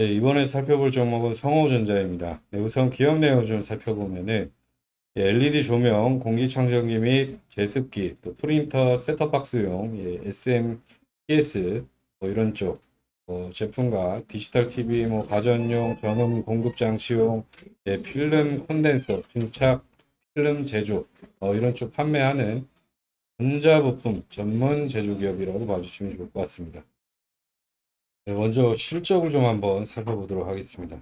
네, 이번에 살펴볼 종목은 성호전자입니다. 네, 우선 기업 내용 좀 살펴보면은 예, LED 조명, 공기청정기 및 제습기, 또 프린터, 셋톱박스용 예, SMPS 뭐 이런 쪽 어, 제품과 디지털 TV, 뭐 가전용, 전원 공급 장치용, 예, 필름 콘덴서, 중착 필름 제조 어, 이런 쪽 판매하는 전자부품 전문 제조기업이라고 봐주시면 좋을 것 같습니다. 네, 먼저 실적을 좀 한번 살펴보도록 하겠습니다.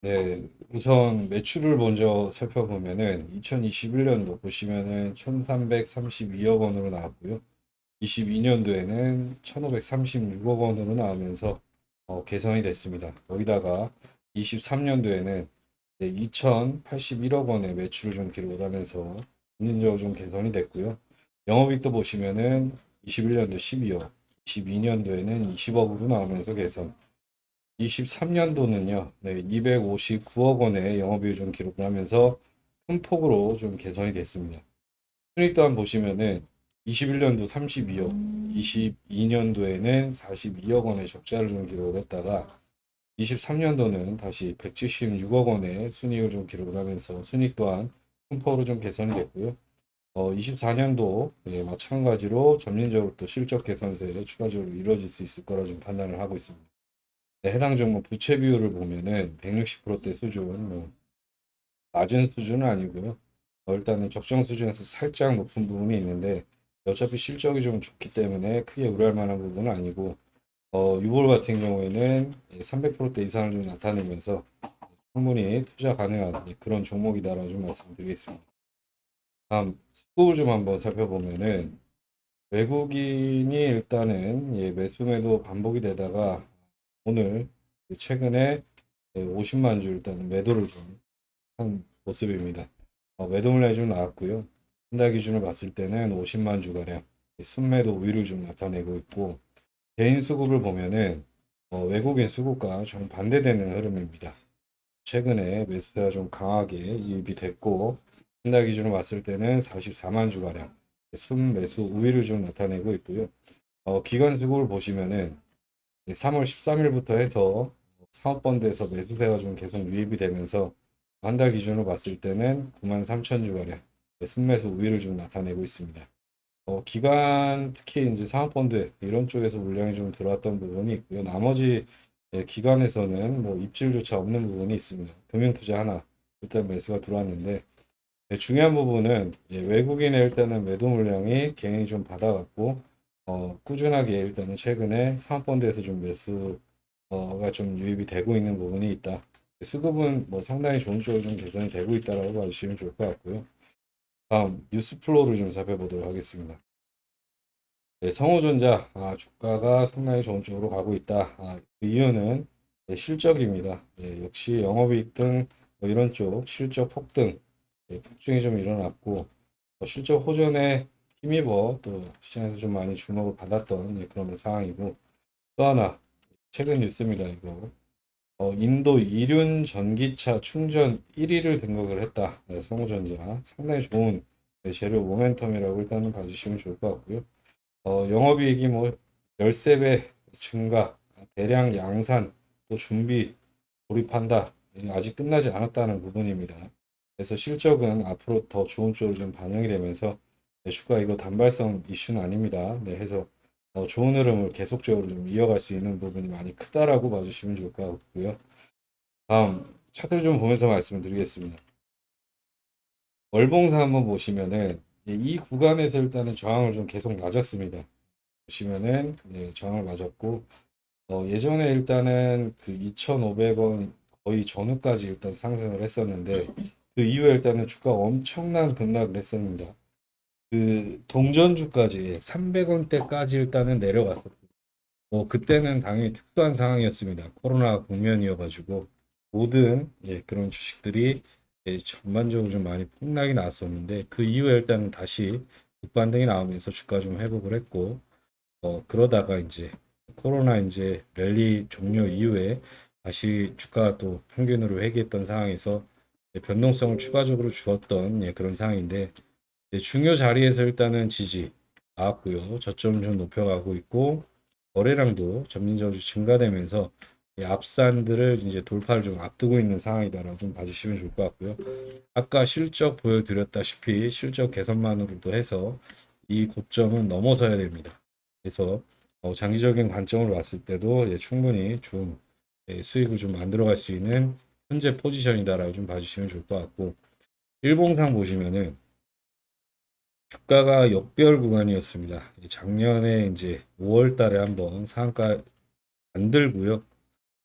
네, 우선 매출을 먼저 살펴보면은 2021년도 보시면은 1,332억 원으로 나왔고요. 22년도에는 1,536억 원으로 나오면서 어, 개선이 됐습니다. 거기다가 23년도에는 2,081억 원의 매출을 좀 기록을 하면서 금년적으로 좀 개선이 됐고요. 영업이익도 보시면은 21년도 12억, 22년도에는 20억으로 나오면서 개선. 23년도는요, 네, 259억 원의 영업이익을 좀 기록을 하면서 큰 폭으로 좀 개선이 됐습니다. 순익 또한 보시면은 21년도 32억, 22년도에는 42억 원의 적자를 좀 기록을 했다가 23년도는 다시 176억 원의 순이익을 좀 기록을 하면서 순익 또한 큰 폭으로 좀 개선이 됐고요. 어, 24년도 예, 마찬가지로 점진적으로 또 실적 개선세 추가적으로 이루어질 수 있을 거라 좀 판단을 하고 있습니다. 네, 해당 종목 부채 비율을 보면은 160%대 수준, 뭐 낮은 수준은 아니고요. 어, 일단은 적정 수준에서 살짝 높은 부분이 있는데 어차피 실적이 좀 좋기 때문에 크게 우려할 만한 부분은 아니고 어, 유볼 같은 경우에는 300%대 이상을 좀 나타내면서 충분히 투자 가능한 그런 종목이다라고 좀 말씀드리겠습니다. 다음 수급을 좀 한번 살펴보면은 외국인이 일단은 예, 매수 매도 반복이 되다가 오늘 최근에 50만 주 일단 매도를 좀 한 모습입니다. 어, 매도 물량이 좀 나왔고요. 한 달 기준으로 봤을 때는 50만 주가량 순매도 우위를 좀 나타내고 있고 개인 수급을 보면은 어, 외국인 수급과 좀 반대되는 흐름입니다. 최근에 매수세가 좀 강하게 유입이 됐고 한달 기준으로 봤을 때는 44만 주가량 순매수 우위를 좀 나타내고 있고요. 어, 기관 수급을 보시면은 3월 13일부터 해서 사업펀드에서 매수세가 좀 계속 유입이 되면서 한 달 기준으로 봤을 때는 9만 3천 주가량 순매수 우위를 좀 나타내고 있습니다. 어, 기관 특히 이제 사모펀드 이런 쪽에서 물량이 좀 들어왔던 부분이 있고요. 나머지 예, 기관에서는 뭐 입질조차 없는 부분이 있습니다. 금융투자 하나 일단 매수가 들어왔는데 예, 중요한 부분은 예, 외국인의 일단은 매도 물량이 개인이 좀 받아갖고 어, 꾸준하게 일단은 최근에 사모펀드에서 좀 매수가 좀 유입이 되고 있는 부분이 있다. 수급은 뭐 상당히 좋은 쪽으로 좀 개선이 되고 있다라고 봐주시면 좋을 것 같고요. 다음 뉴스 플로우를 좀 살펴보도록 하겠습니다. 네, 성호전자 아, 주가가 상당히 좋은 쪽으로 가고 있다. 아, 그 이유는 네, 실적입니다. 네, 역시 영업이익 등 뭐 이런 쪽 실적 폭등, 네, 폭증이 좀 일어났고 어, 실적 호전에 힘입어 또 시장에서 좀 많이 주목을 받았던 예, 그런 상황이고 또 하나 최근 뉴스입니다. 이거 어, 인도 이륜 전기차 충전 1위를 등극을 했다. 네, 성호전자 상당히 좋은 네, 재료 모멘텀이라고 일단은 봐주시면 좋을 것 같고요. 어, 영업이익이 뭐 13배 증가, 대량 양산, 또 준비, 돌입한다. 아직 끝나지 않았다는 부분입니다. 그래서 실적은 앞으로 더 좋은 쪽으로 좀 반영이 되면서 네, 주가 이거 단발성 이슈는 아닙니다. 네, 해서 어, 좋은 흐름을 계속적으로 좀 이어갈 수 있는 부분이 많이 크다라고 봐주시면 좋을 것 같고요. 다음 차트를 좀 보면서 말씀을 드리겠습니다. 월봉사 한번 보시면은 예, 이 구간에서 일단은 저항을 좀 계속 맞았습니다. 보시면은 예, 저항을 맞았고 어, 예전에 일단은 그 2,500원 거의 전후까지 일단 상승을 했었는데 그 이후에 일단은 주가 엄청난 급락을 했습니다. 그 동전주까지 300원대까지 일단은 내려갔었고 뭐 그때는 당연히 특수한 상황이었습니다. 코로나 국면이어가지고 모든 예, 그런 주식들이 예, 전반적으로 좀 많이 폭락이 나왔었는데 그 이후에 일단 다시 급반등이 나오면서 주가 좀 회복을 했고 어, 그러다가 이제 코로나 이제 랠리 종료 이후에 다시 주가가 또 평균으로 회귀했던 상황에서 변동성을 추가적으로 주었던 예, 그런 상황인데 이제 중요 자리에서 일단은 지지 나왔고요. 저점 좀 높여가고 있고 거래량도 점진적으로 증가되면서 이 앞산들을 이제 돌파를 좀 앞두고 있는 상황이다라고 좀 봐주시면 좋을 것 같고요. 아까 실적 보여드렸다시피 실적 개선만으로도 해서 이 고점은 넘어서야 됩니다. 그래서 어, 장기적인 관점으로 봤을 때도 예, 충분히 좀 예, 수익을 좀 만들어갈 수 있는 현재 포지션이다라고 좀 봐주시면 좋을 것 같고 일봉상 보시면은 주가가 역별 구간이었습니다. 이 작년에 이제 5월 달에 한번 상한가 만들고요.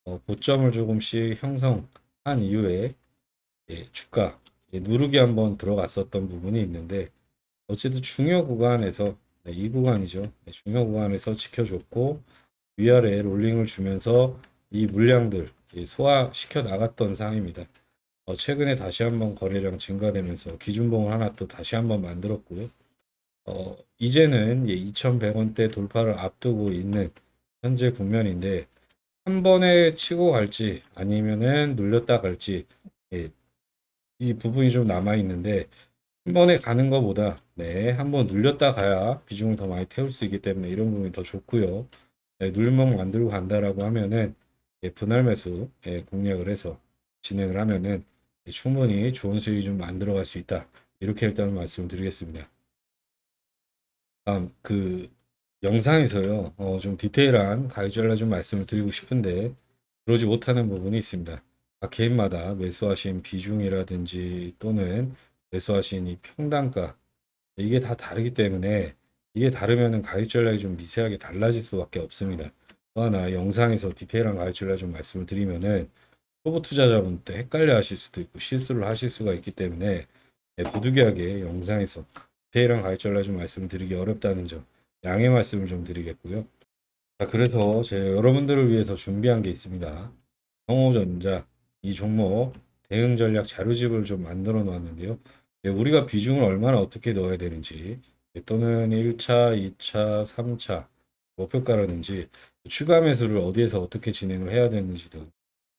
어, 고점을 조금씩 형성한 이후에 예, 주가 예, 누르기 한번 들어갔었던 부분이 있는데 어쨌든 중요 구간에서 네, 이 구간이죠. 네, 중요 구간에서 지켜줬고 위아래 롤링을 주면서 이 물량들 예, 소화시켜 나갔던 상황입니다. 어, 최근에 다시 한번 거래량 증가되면서 기준봉을 하나 또 다시 한번 만들었고요. 어, 이제는 예, 2,100원대 돌파를 앞두고 있는 현재 국면인데 한 번에 치고 갈지 아니면은 눌렸다 갈지 예, 이 부분이 좀 남아 있는데 한 번에 가는 것보다 네, 한 번 눌렸다 가야 비중을 더 많이 태울 수 있기 때문에 이런 부분이 더 좋고요. 네, 눌멍 만들고 간다라고 하면은 예, 분할 매수 예, 공략을 해서 진행을 하면은 예, 충분히 좋은 수익이 좀 만들어 갈 수 있다. 이렇게 일단 말씀을 드리겠습니다. 다음 그 영상에서요, 어, 좀 디테일한 가이드라인 좀 말씀을 드리고 싶은데 그러지 못하는 부분이 있습니다. 각 개인마다 매수하신 비중이라든지 또는 매수하신 이 평단가 이게 다 다르기 때문에 이게 다르면은 가이드라인이 좀 미세하게 달라질 수밖에 없습니다. 또 하나 영상에서 디테일한 가이드라인 좀 말씀을 드리면은 초보 투자자분 때 헷갈려 하실 수도 있고 실수를 하실 수가 있기 때문에 예, 부득이하게 영상에서 디테일한 가이드라인 좀 말씀을 드리기 어렵다는 점 양해 말씀을 좀 드리겠고요. 자, 그래서 제가 여러분들을 위해서 준비한 게 있습니다. 성호전자 이 종목 대응 전략 자료집을 좀 만들어 놨는데요. 예, 우리가 비중을 얼마나 어떻게 넣어야 되는지 예, 또는 1차, 2차, 3차 목표가라든지 추가 매수를 어디에서 어떻게 진행을 해야 되는지 등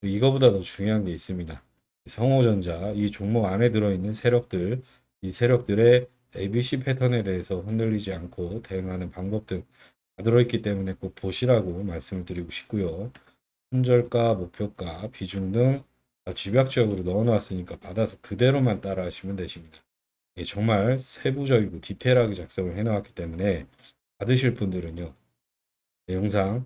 이거보다 더 중요한 게 있습니다. 성호전자 이 종목 안에 들어있는 세력들 이 세력들의 ABC 패턴에 대해서 흔들리지 않고 대응하는 방법 등 다 들어있기 때문에 꼭 보시라고 말씀을 드리고 싶고요. 손절가, 목표가, 비중 등다 집약적으로 넣어놨으니까 받아서 그대로만 따라하시면 되십니다. 예, 정말 세부적이고 디테일하게 작성을 해놓았기 때문에 받으실 분들은요. 네, 영상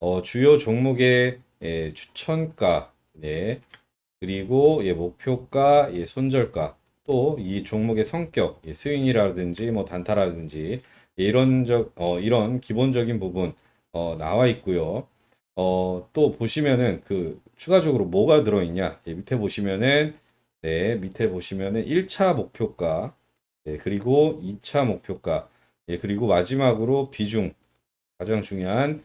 어, 주요 종목의 예, 추천가, 네, 그리고 예, 목표가, 예, 손절가, 또 이 종목의 성격, 예, 스윙이라든지 뭐 단타라든지 예, 이런 적, 어, 이런 기본적인 부분 어, 나와 있고요. 어, 또 보시면은 그 추가적으로 뭐가 들어있냐? 예, 밑에 보시면은 네, 밑에 보시면은 1차 목표가, 네, 그리고 2차 목표가, 예, 그리고 마지막으로 비중, 가장 중요한